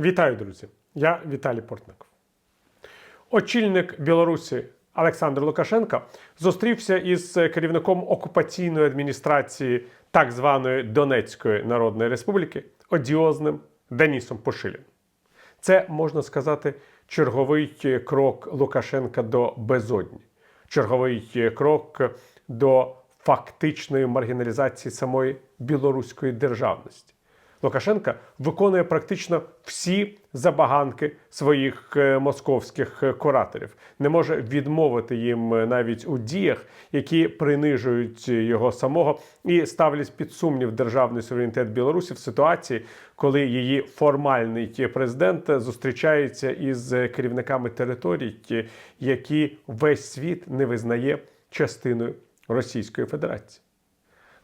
Вітаю, друзі! Я Віталій Портников. Очільник Білорусі Олександр Лукашенко зустрівся із керівником окупаційної адміністрації так званої Донецької Народної Республіки одіозним Денісом Пошиліним. Це можна сказати черговий крок Лукашенка до безодні, черговий крок до фактичної маргіналізації самої білоруської державності. Лукашенка виконує практично всі забаганки своїх е, московських е, кураторів, не може відмовити їм е, навіть у діях, які принижують його самого і ставлять під сумнів державний суверенітет Білорусі в ситуації, коли її формальний президент зустрічається із керівниками територій, які весь світ не визнає частиною Російської Федерації.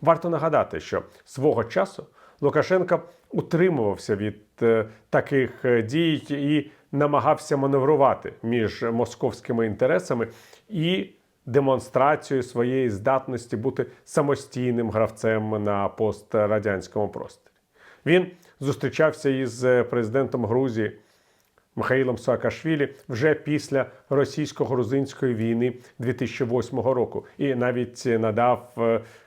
Варто нагадати, що свого часу Лукашенко утримувався від е, таких е, дій і намагався маневрувати між московськими інтересами і демонстрацією своєї здатності бути самостійним гравцем на пострадянському просторі. Він зустрічався із е, президентом Грузії. Михаїлом Саакашвілі вже після російсько-грузинської війни 2008 року, і навіть надав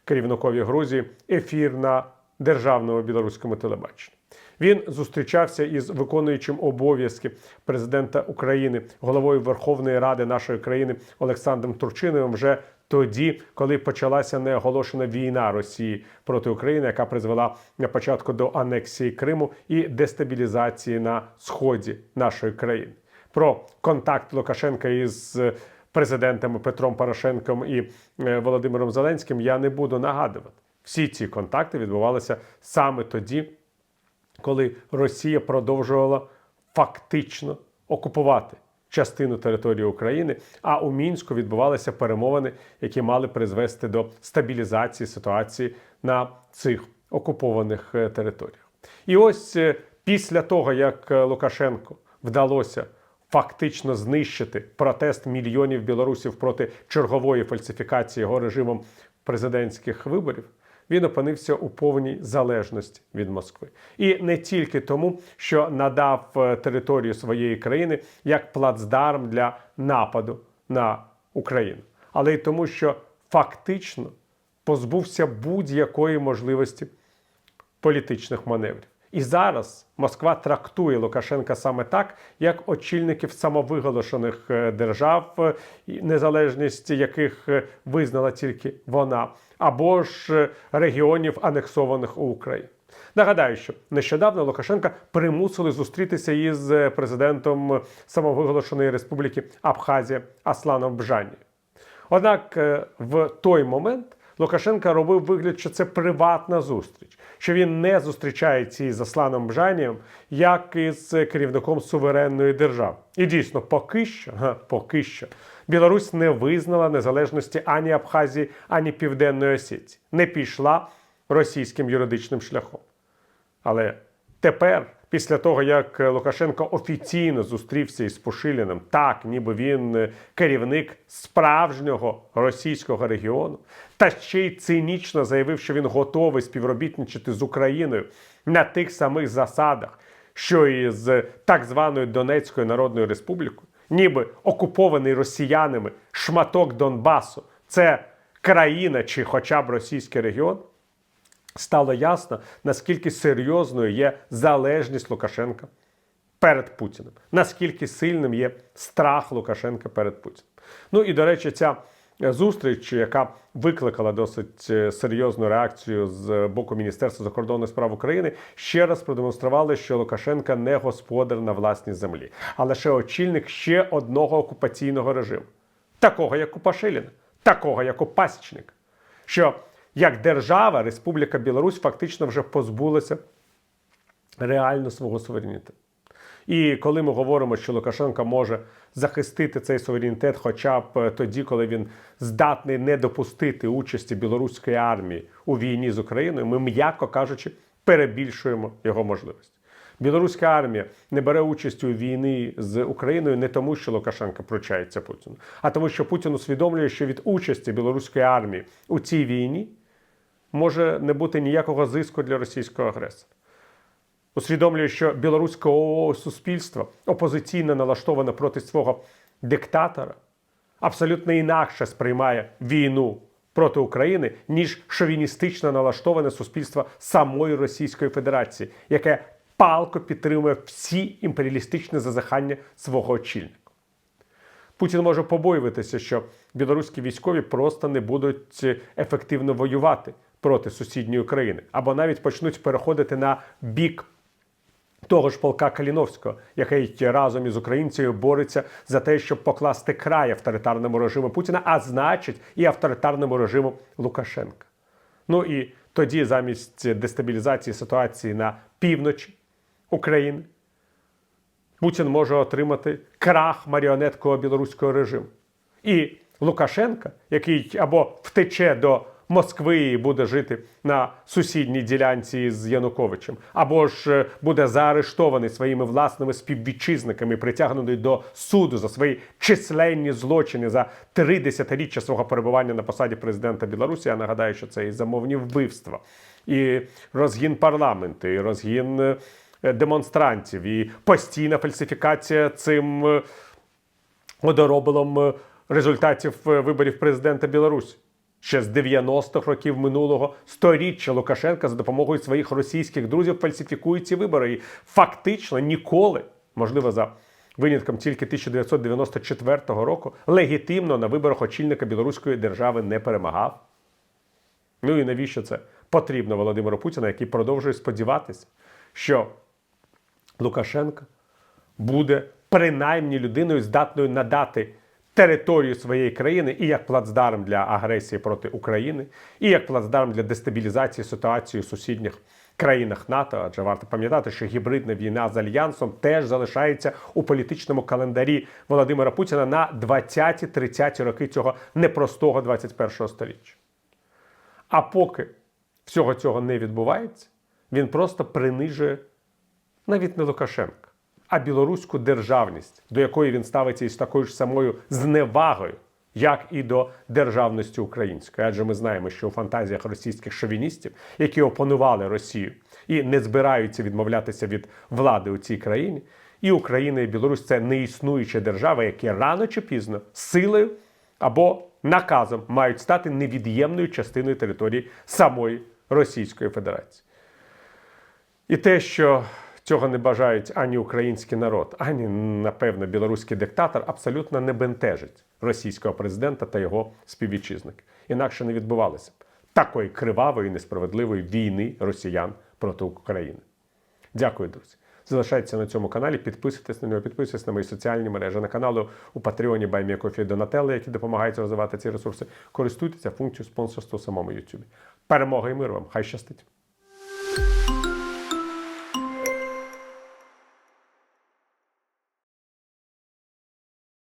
керівникові Грузії ефір на державному білоруському телебаченні. Він зустрічався із виконуючим обов'язки президента України, головою Верховної Ради нашої країни Олександром Турчиновим вже тоді, коли почалася неоголошена війна Росії проти України, яка призвела на початку до анексії Криму і дестабілізації на сході нашої країни. Про контакт Лукашенка із президентами Петром Порошенком і е, Володимиром Зеленським я не буду нагадувати. Всі ці контакти відбувалися саме тоді, коли Росія продовжувала фактично окупувати частину території України. А у мінську відбувалися перемовини, які мали призвести до стабілізації ситуації на цих окупованих е, територіях. І ось е, після того, як е, Лукашенко вдалося фактично знищити протест мільйонів білорусів проти чергової фальсифікації його режимом президентських виборів. Він опинився у повній залежності від Москви, і не тільки тому, що надав е, територію своєї країни як плацдарм для нападу на Україну, але й тому, що фактично позбувся будь-якої можливості політичних маневрів. І зараз Москва трактує Лукашенка саме так, як очільників самовиголошених е, держав, е, незалежність яких е, визнала тільки вона, або ж регіонів, анексованих у Україну. Нагадаю, що нещодавно Лукашенка примусили зустрітися із президентом самовиголошеної республіки Абхазія Асланом Бжані. Однак в той момент Лукашенка робив вигляд, що це приватна зустріч, що він не зустрічається із Асланом Бжанієм, як із керівником суверенної держави. І дійсно, поки що, поки що, Білорусь не визнала незалежності ані Абхазії, ані Південної Осетії. Не пішла російським юридичним шляхом. Але тепер, після того, як Лукашенко офіційно зустрівся із Пушиліним, так, ніби він керівник справжнього російського регіону, та ще й цинічно заявив, що він готовий співробітничати з Україною на тих самих засадах, що і з так званою Донецькою Народною Республікою, ніби окупований росіянами шматок Донбасу, це країна чи хоча б російський регіон стало ясно, наскільки серйозною є залежність Лукашенка перед Путіним, наскільки сильним є страх Лукашенка перед Путіним. Ну і до речі, ця зустріч, яка викликала досить е, серйозну реакцію з боку Міністерства закордонних справ України, ще раз продемонстрували, що Лукашенка не господар на власній землі, а лише очільник ще одного окупаційного режиму, такого як у Пашиліна, такого як у Пасічника. Що як держава, Республіка Білорусь фактично вже позбулася реально свого суверенітету. І коли ми говоримо, що Лукашенко може захистити цей суверенітет, хоча б тоді, коли він здатний не допустити участі білоруської армії у війні з Україною, ми, м'яко кажучи, перебільшуємо його можливості. Білоруська армія не бере участь у війні з Україною не тому, що Лукашенко пручається Путіну, а тому, що Путін усвідомлює, що від участі білоруської армії у цій війні може не бути ніякого зиску для російського агресора. усвідомлює, що білоруське суспільство опозиційно налаштоване проти свого диктатора, абсолютно інакше сприймає війну проти України, ніж шовіністично налаштоване суспільство самої Російської Федерації, яке палко підтримує всі імперіалістичні зазахання свого очільника. Путін може побоюватися, що білоруські військові просто не будуть ефективно воювати проти сусідньої країни, або навіть почнуть переходити на бік того ж полка Каліновського, який разом із українцями бореться за те, щоб покласти край авторитарному режиму Путіна, а значить і авторитарному режиму Лукашенка. Ну і тоді, замість дестабілізації ситуації на півночі України, Путін може отримати крах маріонеткового білоруського режиму. І Лукашенка, який або втече до Москви і буде жити на сусідній ділянці з Януковичем, або ж е, буде заарештований своїми власними співвітчизниками, притягнений до суду за свої численні злочини за три десятиріччя свого перебування на посаді президента Білорусі. Я нагадаю, що це і замовні вбивства, і розгін парламенту, і розгін е, демонстрантів, і постійна фальсифікація цим е, одоробилом результатів виборів президента Білорусі. Ще з 90-х років минулого сторіччя Лукашенка за допомогою своїх російських друзів фальсифікує ці вибори. І фактично ніколи, можливо, за винятком тільки 1994 року, легітимно на виборах очільника білоруської держави не перемагав. Ну і навіщо це потрібно Володимиру Путіну, який продовжує сподіватися, що Лукашенко буде принаймні людиною, здатною надати територію своєї країни і як плацдарм для агресії проти України, і як плацдарм для дестабілізації ситуації у сусідніх країнах НАТО. Адже варто пам'ятати, що гібридна війна з альянсом теж залишається у політичному календарі Володимира Путіна на 20-30 роки цього непростого 21-го століття. А поки всього цього не відбувається, він просто принижує навіть не Лукашенка, а білоруську державність, до якої він ставиться із такою ж самою зневагою, як і до державності української. Адже ми знаємо, що у фантазіях російських шовіністів, які опанували Росію і не збираються відмовлятися від влади у цій країні, і Україна, і Білорусь це неіснуючі держави, які рано чи пізно силою або наказом мають стати невід'ємною частиною території самої Російської Федерації. І те, що цього не бажають ані український народ, ані, напевно, білоруський диктатор, абсолютно не бентежить російського президента та його співвітчизників. Інакше не відбувалося такої кривавої, несправедливої війни росіян проти України. Дякую, друзі. Залишайтеся на цьому каналі, підписуйтесь на нього, підписуйтесь на мої соціальні мережі, на каналу у Патреоні Байміякофі Донателли, які допомагають розвивати ці ресурси. Користуйтеся функцією спонсорства у самому YouTube. Перемога і мир вам! Хай щастить!